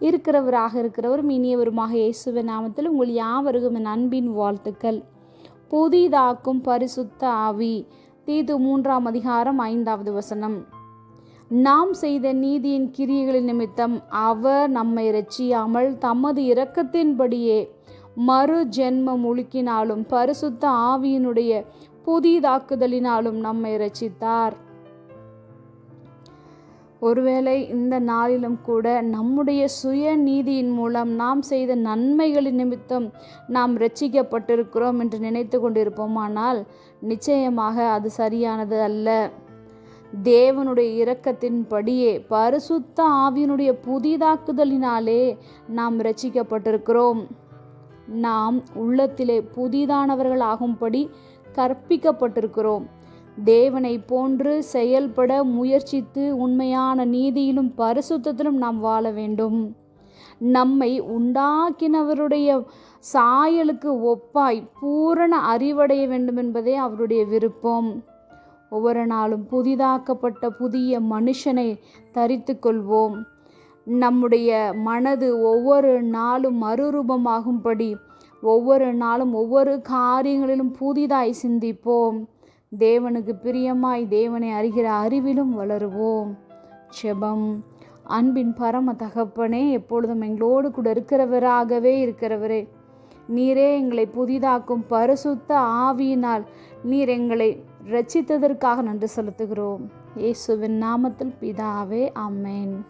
இருக்கிறவராக இருக்கிறவரும் இனியவருமாக இயேசுவின் நாமத்தில் உங்கள் யாவருக்கும் என் அன்பின் வாழ்த்துக்கள். புதிதாக்கும் பரிசுத்த ஆவி. தீது மூன்றாம் அதிகாரம் ஐந்தாவது வசனம். நாம் செய்த நீதியின் கிரியைகளின் நிமித்தம் அவர் நம்மை ரட்சியாமல் தமது இரக்கத்தின்படியே மறு ஜென்மம் முழுக்கினாலும் பரிசுத்த ஆவியினுடைய புதிதாக்குதலினாலும் நம்மை ரட்சித்தார் ஒருவேளை இந்த நாளிலும் கூட நம்முடைய சுய நீதியின் மூலம் நாம் செய்த நன்மைகளின் நிமித்தம் நாம் ரட்சிக்கப்பட்டிருக்கிறோம் என்று நினைத்து கொண்டிருப்போமானால் நிச்சயமாக அது சரியானது அல்ல. தேவனுடைய இரக்கத்தின்படியே பரிசுத்த ஆவியினுடைய புதிதாக்குதலினாலே நாம் ரட்சிக்கப்பட்டிருக்கிறோம். நாம் உள்ளத்திலே புதிதானவர்களாகும்படி கற்பிக்கப்பட்டிருக்கிறோம். தேவனை போன்று செயல்பட முயற்சித்து உண்மையான நீதியிலும் பரிசுத்தத்திலும் நாம் வாழ வேண்டும். நம்மை உண்டாக்கினவருடைய சாயலுக்கு ஒப்பாய் பூரண அறிவடைய வேண்டும் என்பதே அவருடைய விருப்பம். ஒவ்வொரு நாளும் புதிதாக்கப்பட்ட புதிய மனுஷனை தரித்து கொள்வோம். நம்முடைய மனது ஒவ்வொரு நாளும் மறுரூபமாகும்படி ஒவ்வொரு நாளும் ஒவ்வொரு காரியங்களிலும் புதிதாய் சிந்திப்போம். தேவனுக்கு பிரியமாய் தேவனை அறிகிற அறிவிலும் வளருவோம். செபம். அன்பின் பரம தகப்பனே எப்பொழுதும் எங்களோடு கூட இருக்கிறவராகவே இருக்கிறவரே. நீரே எங்களை புதிதாக்கும் பரிசுத்த ஆவியினால் நீர் எங்களை ரட்சித்ததற்காக நன்றி செலுத்துகிறோம். இயேசுவின் நாமத்தில் பிதாவே அம்மேன்